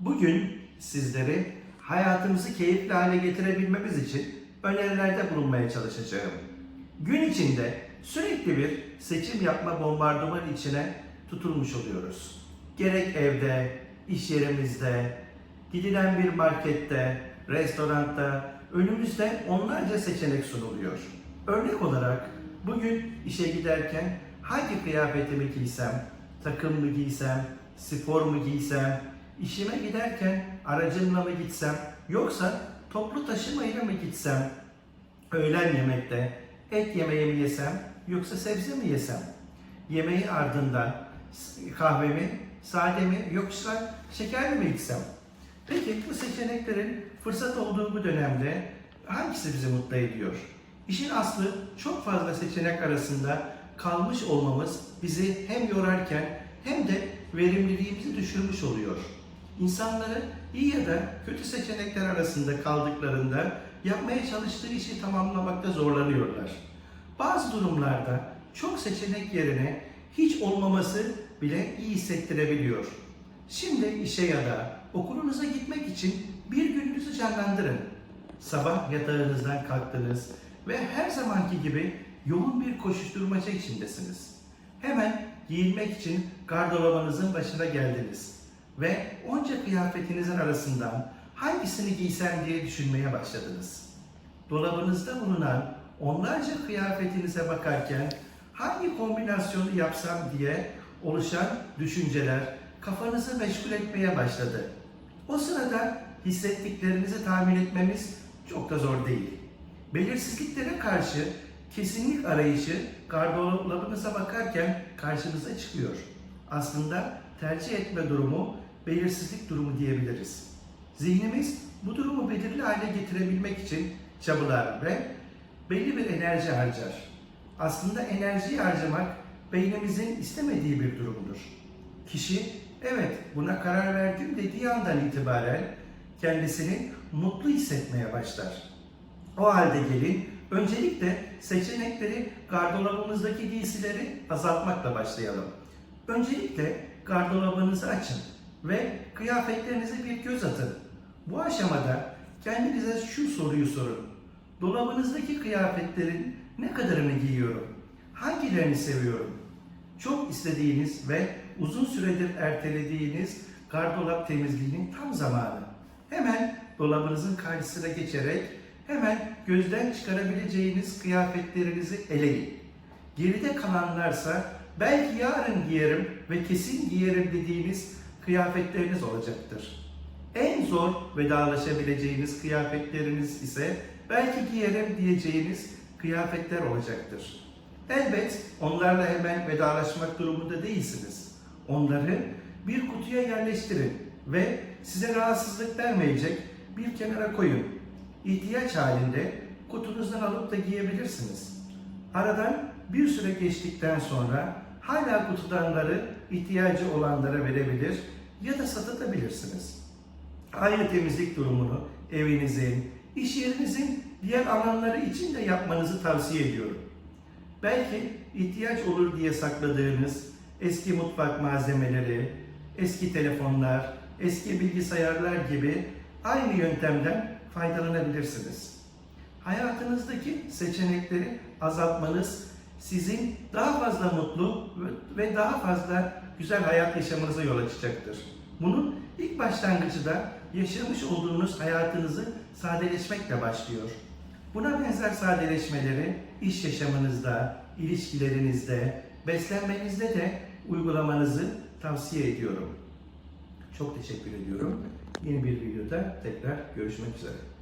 Bugün sizlere hayatımızı keyifli hale getirebilmemiz için önerilerde bulunmaya çalışacağım. Gün içinde sürekli bir seçim yapma bombardıman içine tutulmuş oluyoruz. Gerek evde, iş yerimizde, gidilen bir markette, restoranda önümüzde onlarca seçenek sunuluyor. Örnek olarak bugün işe giderken hangi kıyafetimi giysem, takım mı giysem, spor mu giysem, işime giderken aracımla mı gitsem, yoksa toplu taşımayla mı gitsem, öğlen yemekte et yemeği mi yesem, yoksa sebze mi yesem, yemeği ardından kahvemi, sade mi, yoksa şekerli mi içsem? Peki bu seçeneklerin fırsat olduğu bu dönemde hangisi bizi mutlu ediyor? İşin aslı çok fazla seçenek arasında kalmış olmamız bizi hem yorarken hem de verimliliğimizi düşürmüş oluyor. İnsanları iyi ya da kötü seçenekler arasında kaldıklarında yapmaya çalıştığı işi tamamlamakta zorlanıyorlar. Bazı durumlarda çok seçenek yerine hiç olmaması bile iyi hissettirebiliyor. Şimdi işe ya da okulunuza gitmek için bir gününüzü canlandırın. Sabah yatağınızdan kalktınız ve her zamanki gibi yoğun bir koşuşturmaca içindesiniz. Hemen giyinmek için gardırobunuzun başına geldiniz ve onca kıyafetinizin arasından hangisini giysem diye düşünmeye başladınız. Dolabınızda bulunan onlarca kıyafetinize bakarken hangi kombinasyonu yapsam diye oluşan düşünceler kafanızı meşgul etmeye başladı. O sırada hissettiklerinizi tahmin etmemiz çok da zor değil. Belirsizliklere karşı kesinlik arayışı gardırobunıza bakarken karşınıza çıkıyor. Aslında tercih etme durumu belirsizlik durumu diyebiliriz. Zihnimiz bu durumu belirli hale getirebilmek için çabalar ve belli bir enerji harcar. Aslında enerjiyi harcamak beynimizin istemediği bir durumdur. Kişi evet buna karar verdim dediği andan itibaren kendisini mutlu hissetmeye başlar. O halde gelin öncelikle seçenekleri gardırobumuzdaki giysileri azaltmakla başlayalım. Öncelikle gardırobunuzı açın ve kıyafetlerinize bir göz atın. Bu aşamada kendinize şu soruyu sorun. Dolabınızdaki kıyafetlerin ne kadarını giyiyorum? Hangilerini seviyorum? Çok istediğiniz ve uzun süredir ertelediğiniz gardırop temizliğinin tam zamanı. Hemen dolabınızın karşısına geçerek hemen gözden çıkarabileceğiniz kıyafetlerinizi eleyin. Geride kalanlarsa belki yarın giyerim ve kesin giyerim dediğiniz kıyafetleriniz olacaktır. En zor vedalaşabileceğiniz kıyafetleriniz ise belki giyerim diyeceğiniz kıyafetler olacaktır. Elbet onlarla hemen vedalaşmak durumunda değilsiniz. Onları bir kutuya yerleştirin ve size rahatsızlık vermeyecek bir kenara koyun. İhtiyaç halinde kutunuzdan alıp da giyebilirsiniz. Aradan bir süre geçtikten sonra hala kutudanları ihtiyacı olanlara verebilir ya da satabilirsiniz. Aynı temizlik durumunu evinizin, iş yerinizin diğer alanları için de yapmanızı tavsiye ediyorum. Belki ihtiyaç olur diye sakladığınız eski mutfak malzemeleri, eski telefonlar, eski bilgisayarlar gibi aynı yöntemden faydalanabilirsiniz. Hayatınızdaki seçenekleri azaltmanız sizin daha fazla mutlu ve daha fazla güzel hayat yaşamanıza yol açacaktır. Bunun ilk başlangıcı da yaşamış olduğunuz hayatınızı sadeleşmekle başlıyor. Buna benzer sadeleşmeleri iş yaşamınızda, ilişkilerinizde, beslenmenizde de uygulamanızı tavsiye ediyorum. Çok teşekkür ediyorum. Yeni bir videoda tekrar görüşmek üzere.